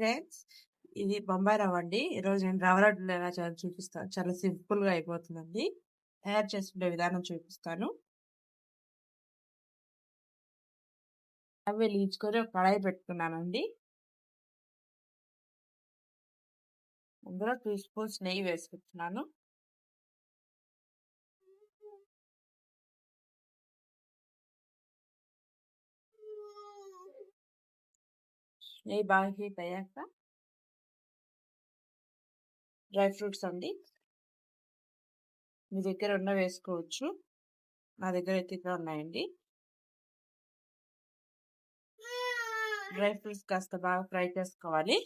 Friends. ఇది బొంబాయి రవ్వ అండి. ఈరోజు నేను రవ్వ లడ్డులు ఎలా చేయాలో చూపిస్తాను చాలా సింపుల్గా అయిపోతుందండి. తయారు చేసుకునే విధానం చూపిస్తాను. అవి వెలిగించుకొని ఒక కడాయి పెట్టుకున్నానండి. అందులో టూ స్పూన్స్ నెయ్యి వేసుకుంటున్నాను. నెయ్యి బాగా హీట్ అయ్యాక డ్రై ఫ్రూట్స్ అండి. మీ దగ్గర ఉన్న వేసుకోవచ్చు. నా దగ్గర అయితే ఇక్కడ ఉన్నాయండి. డ్రై ఫ్రూట్స్ కాస్త బాగా ఫ్రై చేసుకోవాలి.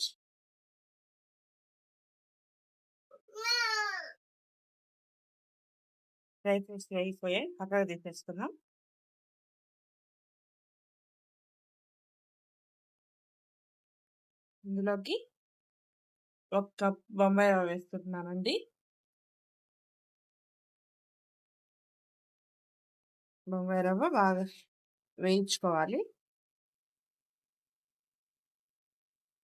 డ్రై ఫ్రూట్స్ అయిపోయాయి పక్కకు తీసేసుకున్నాం ఇందులోకి ఒక కప్ బొంబాయి రవ్వ వేస్తున్నానండి. బొంబాయి రవ్వ బాగా వేయించుకోవాలి.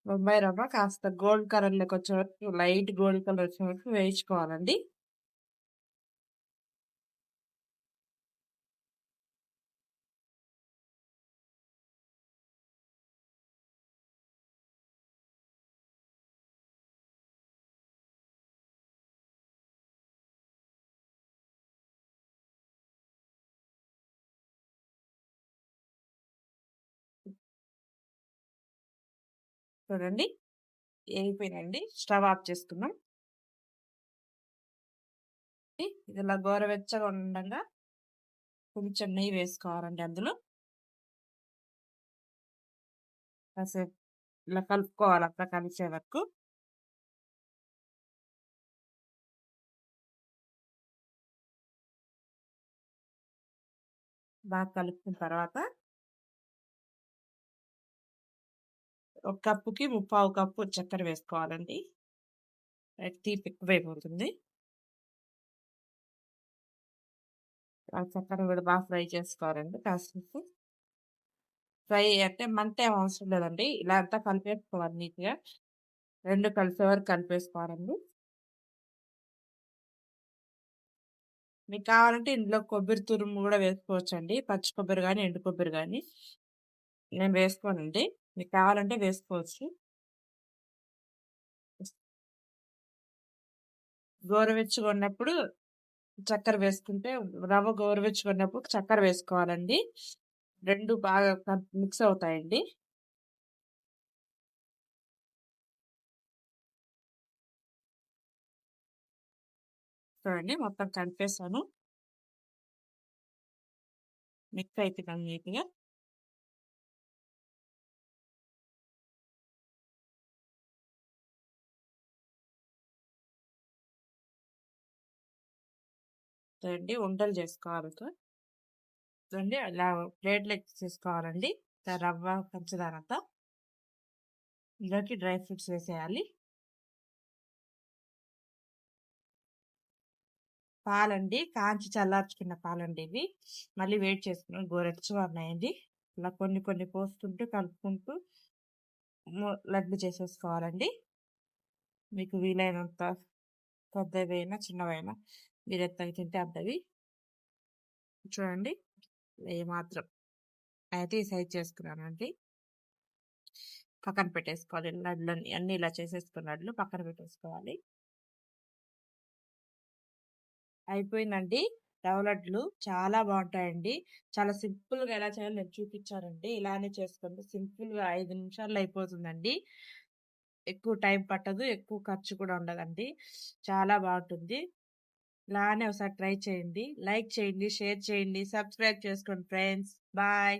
బొంబాయి రవ్వ కాస్త గోల్డ్ కలర్లోకి వచ్చే వరకు లైట్ గోల్డ్ కలర్ వచ్చే వరకు వేయించుకోవాలండి. చూడండి. వేగిపోయినండి స్టవ్ ఆఫ్ చేసుకున్నాం. ఇది ఇలా గోరవెచ్చగా ఉండగా కొంచెం నెయ్యి వేసుకోవాలండి అందులో. కాసేపు ఇలా కలుపుకోవాలి అక్కడ కలిసే వరకు. బాగా కలుపుకున్న తర్వాత ఒక కప్పుకి ముప్పావు కప్పు చక్కెర వేసుకోవాలండి. తీపి ఎక్కువైపోతుంది. ఆ చక్కెర కూడా బాగా ఫ్రై చేసుకోవాలండి కాసేపు ఫ్రై అంటే మంట అవసరం లేదండి. ఇలా అంతా కలిపేసుకోవాలి నీట్గా. రెండు కలిసే వరకు కలిపేసుకోవాలండి. మీకు కావాలంటే ఇందులో కొబ్బరి తురుము కూడా వేసుకోవచ్చండి. పచ్చి కొబ్బరి కానీ ఎండు కొబ్బరి కానీ నేను వేసుకోనండి. మీకు కావాలంటే వేసుకోవచ్చు. గోరువెచ్చగా ఉన్నప్పుడు చక్కెర వేసుకుంటే రవ్వ గోరువెచ్చగా ఉన్నప్పుడు చక్కెర వేసుకోవాలండి. రెండు బాగా మిక్స్ అవుతాయండి. చూడండి మొత్తం కలిపేసాను మిక్స్ అయిపోయింది నీట్గా. రండి ఉండలు చేసుకోవాలి రండి అలా ప్లేట్లు చేసుకోవాలండి. రవ్వ పంచదారంతా. ఇందులోకి డ్రై ఫ్రూట్స్ వేసేయాలి. పాలండి కాంచి చల్లార్చుకున్న పాలండి ఇవి. మళ్ళీ వెయిట్ చేసుకున్నాం గోరెచ్చగా ఉన్నాయండి ఇలా కొన్ని కొన్ని పోస్తుంటూ కలుపుకుంటూ లడ్డు చేసేసుకోవాలండి. మీకు వీలైనంత పెద్దవైనా చిన్నవైనా మీరు ఎంత తింటే అంతవి చూడండి. ఏమాత్రం. అయితే ఈ సైజ్ చేసుకున్నానండి. పక్కన పెట్టేసుకోవాలి. లడ్లు అన్ని ఇలా చేసేసుకున్నట్లు పక్కన పెట్టేసుకోవాలి. అయిపోయిందండి. రవ్వ లడ్లు చాలా బాగుంటాయండి. చాలా సింపుల్గా ఎలా చేయాలో నేను చూపించానండి. ఇలానే చేసుకోండి సింపుల్గా ఐదు నిమిషాల్లో అయిపోతుందండి. ఎక్కువ టైం పట్టదు. ఎక్కువ ఖర్చు కూడా ఉండదండి. చాలా బాగుంటుంది. లానే ఒకసారి ట్రై చేయండి. లైక్ చేయండి షేర్ చేయండి సబ్స్క్రైబ్ చేసుకోండి ఫ్రెండ్స్. బాయ్.